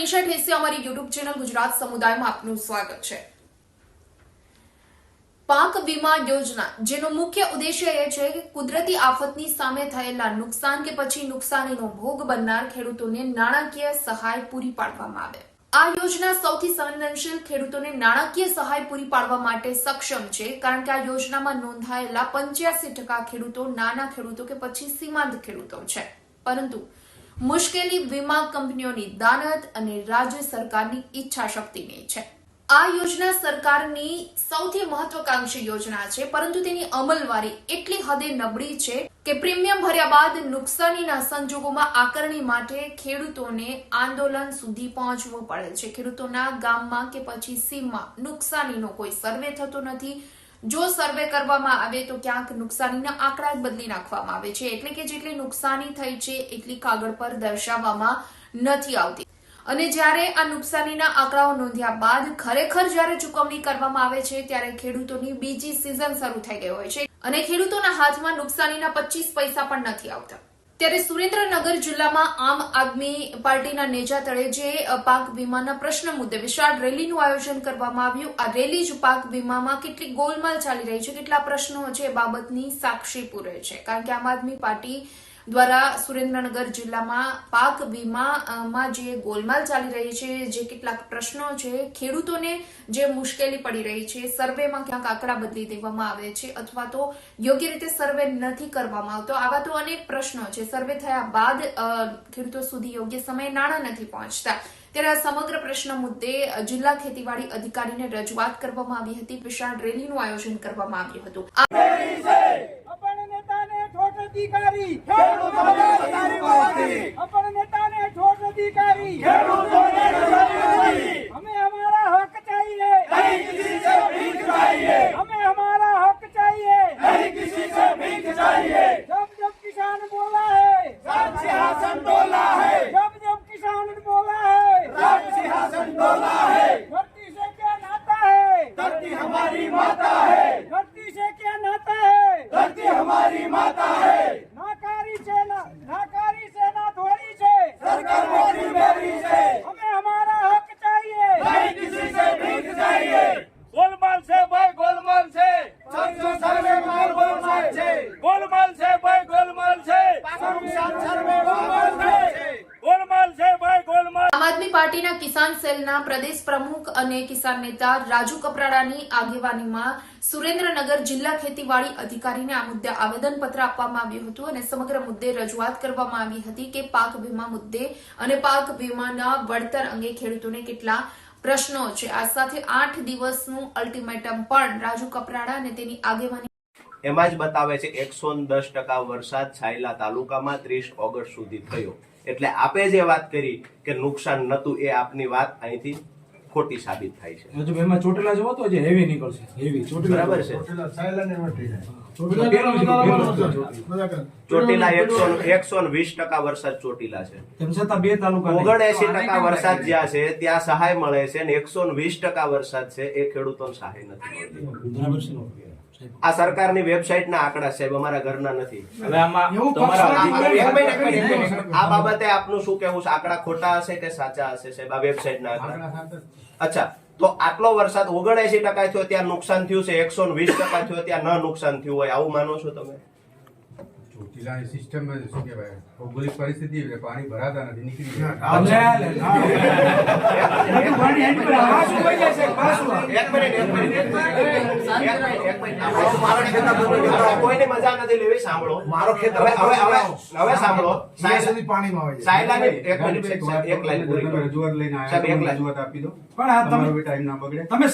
નિશા ઠેસી, અમારી YouTube channel Gujarat સમુદાયમાં આપનું સ્વાગત છે. પાક વીમા યોજના, જેનો મુખ્ય ઉદ્દેશ્ય એ છે કે કુદરતી આફતની સામે થયેલા નુકસાન કે પછી નુકસાનીનો ભોગ બનનાર ખેડૂતોને નાણાકીય સહાય પૂરી પાડવામાં આવે. આ યોજના સૌથી સંવેદનશીલ ખેડૂતોને નાણાકીય સહાય પૂરી પાડવા માટે સક્ષમ છે, કારણ કે આ યોજનામાં નોંધાયેલા પંચ્યાસી ટકા ખેડૂતો નાના ખેડૂતો કે પછી સીમાંત ખેડૂતો છે. પરંતુ મુશ્કેલી વીમા કંપનીઓની દાનત અને રાજ્ય સરકારની ઈચ્છા શક્તિની છે. આ યોજના સરકારની સૌથી મહત્વકાંક્ષી યોજના છે, પરંતુ તેની અમલવારી એટલી હદે નબળી છે કે પ્રીમિયમ ભર્યા બાદ નુકસાનીના સંજોગોમાં આકરણી માટે ખેડૂતોને આંદોલન સુધી પહોંચવું પડે છે. ખેડૂતોના ગામમાં કે પછી સીમમાં નુકસાનીનો કોઈ સર્વે થતો નથી જો સર્વે કરવામાં આવે તો ક્યાંક નુકસાનીના આંકડા બદલી નાખવામાં આવે છે. એટલે કે જેટલી નુકસાની થઈ છે, એટલી કાગળ પર દર્શાવવામાં નથી આવતી. અને જ્યારે આ નુકસાનીના આંકડાઓ નોંધ્યા બાદ ખરેખર જ્યારે ચૂકવણી કરવામાં આવે છે, ત્યારે ખેડૂતોની બીજી સિઝન શરૂ થઈ ગઈ હોય છે. અને ખેડૂતોના હાથમાં નુકસાનીના પચીસ પૈસા પણ નથી આવતા. ત્યારે સુરેન્દ્રનગર જિલ્લામાં આમ આદમી પાર્ટીના નેજા તળે જે પાક વીમાના પ્રશ્ન મુદ્દે વિશાળ રેલીનું આયોજન કરવામાં આવ્યું. આ રેલી જ પાક વીમામાં કેટલી ગોલમાલ ચાલી રહી છે. કેટલા પ્રશ્નો છે એ બાબતની સાક્ષી પૂરે છે. કારણ કે આમ આદમી પાર્ટી દ્વારા સુરેન્દ્રનગર જિલ્લામાં પાક વીમામાં જે ગોલમાલ ચાલી રહી છે, જે કેટલાક પ્રશ્નો છે, ખેડૂતોને જે મુશ્કેલી પડી રહી છે, સર્વેમાં ક્યાંક આંકડા બદલી દેવામાં આવે છે અથવા તો યોગ્ય રીતે સર્વે નથી કરવામાં આવતો. આવા તો અનેક પ્રશ્નો છે. સર્વે થયા બાદ ખેડૂતો સુધી યોગ્ય સમયે નાણાં નથી પહોંચતા. ત્યારે આ સમગ્ર પ્રશ્ન મુદ્દે જિલ્લા ખેતીવાડી અધિકારીને રજૂઆત કરવામાં આવી હતી. વિશાળ રેલીનું આયોજન કરવામાં આવ્યું હતું આ અપણ નેતાને ઠોઠ અધિકારી. ખેડૂતોને મોદી. અપણ નેતાને ઠોઠ અધિકારી. ખેડૂતોને વધારી પાર્ટીના કિસાન સેલના પ્રદેશ પ્રમુખ અને કિસાન નેતા રાજુ કપરાડાની આગેવાનીમાં સુરેન્દ્રનગર જિલ્લા ખેતીવાડી અધિકારીને આ મુદ્દે આવેદનપત્ર આપવામાં આવ્યું હતું અને સમગ્ર મુદ્દે રજૂઆત કરવામાં આવી હતી કે પાક વીમા મુદ્દે અને પાક વીમાના વળતર અંગે ખેડૂતોને કેટલા પ્રશ્નો છે. આ સાથે આઠ દિવસનું અલ્ટિમેટમ પણ રાજુ કપરાડા અને તેની આગેવાની એમાં જ બતાવે છે, એકસો દસ ટકા વરસાદ છાયલા તાલુકામાં ત્રીસ ઓગસ્ટ સુધી થયો. એટલે આપે જે વાત કરી કે નુકસાન નતું એ આપની વાત અહીંથી ખોટી સાબિત થાય છે. હજુ એમાં ચોટેલા જોવો તો જે હેવી નીકળશે. હેવી ચોટેલા બરાબર છે. ચોટીલા પેલો નીકળવાનો એકસો એકસો વીસ ટકા વરસાદ ચોટીલા છે. તેમ છતાં બે તાલુકા ઓગણએસી ટકા વરસાદ જ્યાં છે ત્યાં સહાય મળે છે અને એકસો વીસ ટકા વરસાદ છે એ ખેડૂતોને સહાય નથી બરાબર છે. આ સરકારની વેબસાઇટના આંકડા સાહેબ અમારા ઘરના નથી. હવે આમાં આ- બાબતે આપનું શું કેવું છે? આંકડા ખોટા હશે કે સાચા હશે સાહેબ આ વેબસાઇટના આંકડા? અચ્છા, તો આટલો વરસાદ ઓગણએસી ટકા થયો, ત્યાં નુકસાન થયું છે, એકસો વીસ ટકા થયો, ત્યાં ન નુકસાન થયું હોય, આવું માનો છો તમે? ચોટીલાની સિસ્ટમ શું કહેવાય ભૌગોલિક પરિસ્થિતિ એટલે પાણી ભરાતા નથી નીકળી કોઈને મજા નથી લેવી સાંભળો મારો ખેતર હવે હવે હવે હવે સાંભળો ત્યાં સુધી પાણીમાં હોય છે. સાયલાની એક મિનિટ એક લાઈન પૂરી તમે. રજૂઆત લઈને આવ્યા એક રજૂઆત આપી દો પણ આ તમારો બી ટાઈમ ના બગડે તમે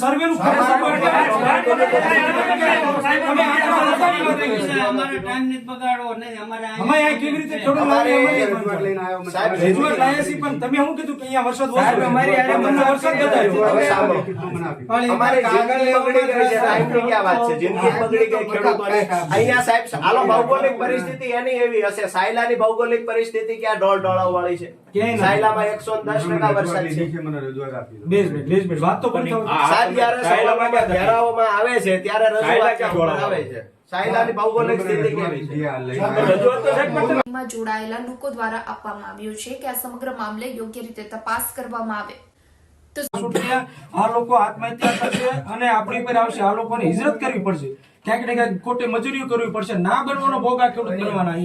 સર્વેનું ખરેખર અમે આ કેવી રીતે ચોટેલા અમારે આવ્યા? રજૂઆત લઈને આવ્યો સાહેબ, રજૂઆત લાયા છીએ, પણ તમે શું કીધું કે અહીંયા વરસાદ સાહેબ, અમારી હારે તમને વરસાદ બતાવ્યો. હવે સાંભળો. કેટલું મને આપ્યું? બગડી ગઈ છે ટાઈમની ક્યાં વાત છે? જિંદગી બગડી ગઈ ખેડૂતોની અહીંયા સાહેબ હાલો ભૌગોલિક પરિસ્થિતિ એની એવી હશે. સાયલાની ભૌગોલિક પરિસ્થિતિ ક્યાં ડોળ ઢોળાવ વાળી છે? ક્યાંય સાયલામાં એકસો દસ ટકા વરસાદ છે. છે, મને રજૂઆત આપી દો. બેસ બેસ, બેસ બેસ. વાત તો કરી સાહેબ જયારે ઘેરાઓમાં આવે છે ત્યારે રજૂઆત આવે છે? સાયલાની ભૌગોલિક સ્થિતિ કેવી છે. આ જોડાયેલા લોકો દ્વારા આપવામાં આવ્યું છે કે આ સમગ્ર મામલે યોગ્ય રીતે તપાસ કરવામાં આવે. આ લોકો આત્મહત્યા કરશે અને આપણી પર આવશે. આ લોકોને હિજરત કરવી પડશે. ક્યાંક ને ક્યાંક ખોટી મજૂરીઓ કરવી પડશે. ના બનવાનો ભોગ ખેડૂત બનવાના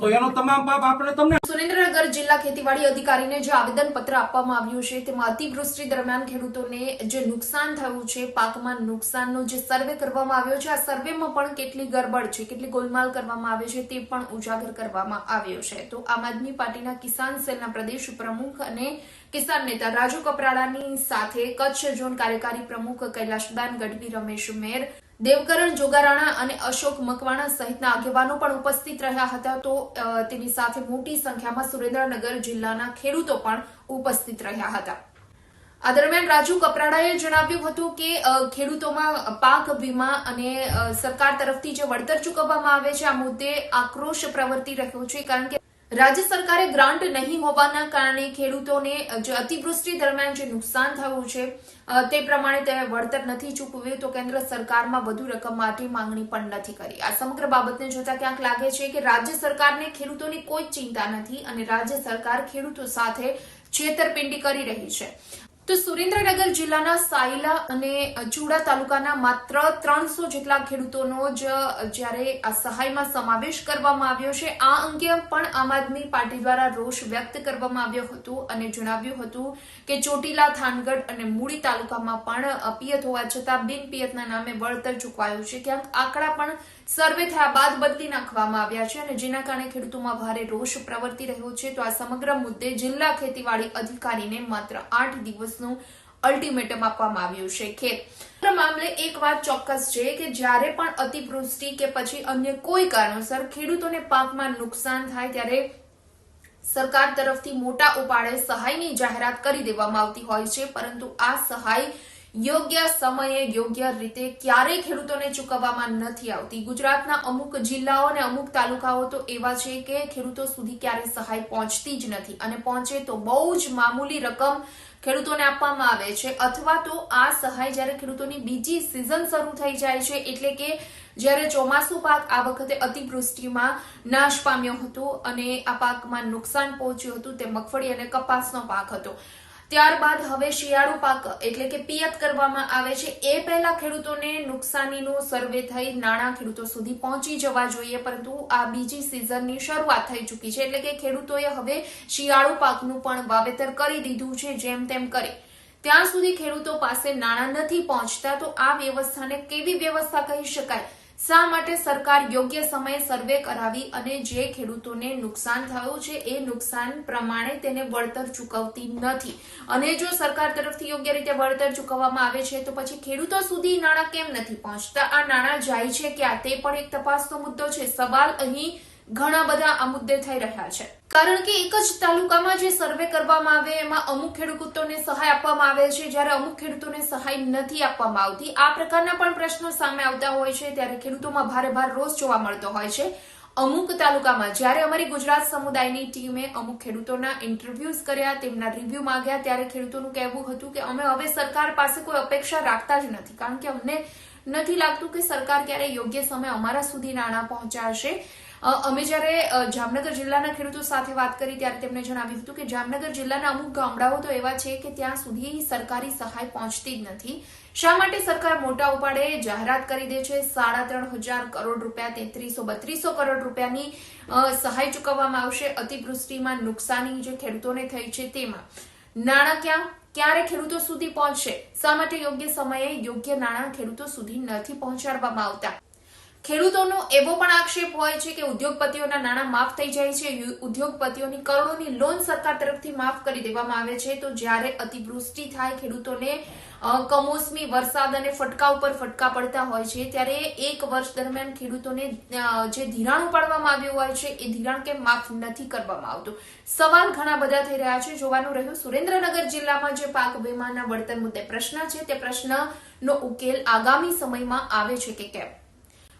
તો એનો તમામ પાપ આપણે તમને સુરેન્દ્રનગર જિલ્લા ખેતીવાડી અધિકારીને જે આવેદન પત્ર આપવામાં આવ્યું છે, તેમાં અતિવૃષ્ટિ દરમિયાન ખેડૂતોને જે નુકસાન થયું છે, પાકમાં નુકસાનનો જે સર્વે કરવામાં આવ્યો છે, આ સર્વેમાં પણ કેટલી ગરબડ છે, કેટલી ગોલમાલ કરવામાં આવે છે તે પણ ઉજાગર કરવામાં આવ્યો છે. તો આમ આદમી પાર્ટીના કિસાન સેલના પ્રદેશ પ્રમુખ અને કિસાન નેતા રાજુ કપરાડાની સાથે કચ્છ ઝોન કાર્યકારી પ્રમુખ કૈલાશદાન ગઢવી, રમેશ મેર દેવકરણ, જોગારાણા અને અશોક મકવાણા સહિતના આગેવાનો પણ ઉપસ્થિત રહ્યા હતા. તો તેની સાથે મોટી સંખ્યામાં સુરેન્દ્રનગર જિલ્લાના ખેડૂતો પણ ઉપસ્થિત રહ્યા હતા. આ દરમિયાન રાજુ કપરાડાએ જણાવ્યું હતું કે ખેડૂતોમાં પાક વીમા અને સરકાર તરફથી જે વળતર ચૂકવવામાં આવે છે, આ મુદ્દે આક્રોશ પ્રવર્તી રહ્યો છે, કારણ કે રાજ્ય સરકારે ગ્રાન્ટ નહીં હોવાના કારણે ખેડૂતોને જે અતિવૃષ્ટિ દરમિયાન જે નુકસાન થયું છે તે પ્રમાણે તે વળતર નથી ચૂકવ્યું તો કેન્દ્ર સરકારમાં વધુ રકમ માટે માંગણી પણ નથી કરી. આ સમગ્ર બાબતને જોતા ક્યાંક લાગે છે કે રાજ્ય સરકારને ખેડૂતોની કોઈ ચિંતા નથી અને રાજ્ય સરકાર ખેડૂતો સાથે છેતરપિંડી કરી રહી છે. તો સુરેન્દ્રનગર જિલ્લાના સાયલા અને ચુડા તાલુકાના માત્ર ત્રણસો જેટલા ખેડૂતોનો જ જ્યારે આ સહાયમાં સમાવેશ કરવામાં આવ્યો છે, આ અંગે પણ આમ આદમી પાર્ટી દ્વારા રોષ વ્યક્ત કરવામાં આવ્યો હતો અને જણાવ્યું હતું કે ચોટીલા, થાનગઢ અને મૂળી તાલુકામાં પણ પિયત હોવા છતાં બિન પિયતના નામે વળતર ચૂકવાયું છે. ક્યાંક આંકડા પણ સર્વે થયા બાદ બદલી નાખવામાં આવ્યા છે અને જેના કારણે ખેડૂતોમાં ભારે રોષ પ્રવર્તી રહ્યો છે. તો આ સમગ્ર મુદ્દે જિલ્લા ખેતીવાડી અધિકારીને માત્ર આઠ દિવસનું અલ્ટિમેટમ આપવામાં આવ્યું છે. ખેત મામલે એક વાત ચોક્કસ છે કે જ્યારે પણ અતિવૃષ્ટિ કે પછી અન્ય કોઈ કારણોસર ખેડૂતોને પાકમાં નુકસાન થાય ત્યારે સરકાર તરફથી મોટા ઉપાડે સહાયની જાહેરાત કરી દેવામાં આવતી હોય છે. પરંતુ આ સહાય યોગ્ય સમયે, યોગ્ય રીતે ક્યારેય ખેડૂતોને ચૂકવવામાં નથી આવતી. ગુજરાતના અમુક જિલ્લાઓ અને અમુક તાલુકાઓ તો એવા છે કે ખેડૂતો સુધી ક્યારેય સહાય પહોંચતી જ નથી અને પહોંચે તો બહુ જ મામૂલી રકમ ખેડૂતોને આપવામાં આવે છે. અથવા તો આ સહાય જ્યારે ખેડૂતોની બીજી સિઝન શરૂ થઈ જાય છે, એટલે કે જ્યારે ચોમાસું પાક આ વખતે અતિવૃષ્ટિમાં નાશ પામ્યો હતો અને આ પાકમાં નુકસાન પહોંચ્યું હતું, તે મગફળી અને કપાસનો પાક હતો. ત્યારબાદ હવે શિયાળુ પાક એટલે કે પિયત કરવામાં આવે છે. એ પહેલા ખેડૂતોને નુકસાનીનો સર્વે થઈ નાણાં ખેડૂતો સુધી પહોંચી જવા જોઈએ, પરંતુ આ બીજી સિઝનની શરૂઆત થઈ ચૂકી છે. એટલે કે ખેડૂતોએ હવે શિયાળુ પાકનું પણ વાવેતર કરી દીધું છે, જેમ તેમ કરે. ત્યાં સુધી ખેડૂતો પાસે નાણાં નથી પહોંચતા, તો આ વ્યવસ્થાને કેવી વ્યવસ્થા કહી શકાય? શા માટે સરકાર યોગ્ય સમયે સર્વે કરાવી અને જે ખેડૂતોને નુકસાન થયું છે, એ નુકસાન પ્રમાણે તેને વળતર ચૂકવતી નથી. અને જો સરકાર તરફથી યોગ્ય રીતે વળતર ચૂકવવામાં આવે છે, તો પછી ખેડૂતો સુધી નાણાં કેમ નથી પહોંચતા? આ નાણાં જાય છે ક્યાં? તે પણ એક તપાસનો મુદ્દો છે. સવાલ અહીં ઘણા બધા આ મુદ્દે થઈ રહ્યા છે. કારણ કે એક જ તાલુકામાં જે સર્વે કરવામાં આવે, એમાં અમુક ખેડૂતોને સહાય આપવામાં આવે છે. જ્યારે અમુક ખેડૂતોને સહાય નથી આપવામાં આવતી, આ પ્રકારના પણ પ્રશ્નો સામે આવતા હોય છે. ત્યારે ખેડૂતોમાં ભારે ભાર રોષ જોવા મળતો હોય છે. અમુક તાલુકામાં, જ્યારે અમારી ગુજરાત સમુદાયની ટીમે અમુક ખેડૂતોના ઇન્ટરવ્યુઝ કર્યા, તેમના રિવ્યુ માંગ્યા, ત્યારે ખેડૂતોનું કહેવું હતું કે, અમે હવે સરકાર પાસે કોઈ અપેક્ષા રાખતા જ નથી, કારણ કે અમને નથી લાગતું કે સરકાર ક્યારે યોગ્ય સમય અમારા સુધી નાણાં પહોંચાડશે. અમે જ્યારે જામનગર જિલ્લાના ખેડૂતો સાથે વાત કરી ત્યારે તેમણે જણાવ્યું હતું કે જામનગર જિલ્લાના અમુક ગામડાઓ તો એવા છે કે ત્યાં સુધી સરકારી સહાય પહોંચતી જ નથી. શા માટે સરકાર મોટા ઉપાડે જાહેરાત કરી દે છે? સાડા ત્રણ હજાર કરોડ રૂપિયા, તેત્રીસો, બત્રીસો કરોડ રૂપિયાની સહાય ચૂકવવામાં આવશે અતિવૃષ્ટિમાં નુકસાની જે ખેડૂતોને થઈ છે તેમાં. નાણાં ક્યાં? ક્યારે ખેડૂતો સુધી પહોંચશે? શા માટે યોગ્ય સમયે યોગ્ય નાણાં ખેડૂતો સુધી નથી પહોંચાડવામાં આવતા? ખેડૂતોનો એવો પણ આક્ષેપ હોય છે કે ઉદ્યોગપતિઓના નાણાં માફ થઈ જાય છે. ઉદ્યોગપતિઓની કરોડોની લોન સરકાર તરફથી માફ કરી દેવામાં આવે છે. તો જ્યારે અતિવૃષ્ટિ થાય, ખેડૂતોને કમોસમી વરસાદ અને ફટકા ઉપર ફટકા પડતા હોય છે, ત્યારે એક વર્ષ દરમિયાન ખેડૂતોને જે ધિરાણ ઉપાડવામાં આવ્યું હોય છે, એ ધિરાણ કેમ માફ નથી કરવામાં આવતું? સવાલ ઘણા બધા થઈ રહ્યા છે. જોવાનું રહ્યું સુરેન્દ્રનગર જિલ્લામાં જે પાક વીમાના વળતર મુદ્દે પ્રશ્ન છે. તે પ્રશ્નનો ઉકેલ આગામી સમયમાં આવે છે કે કેમ?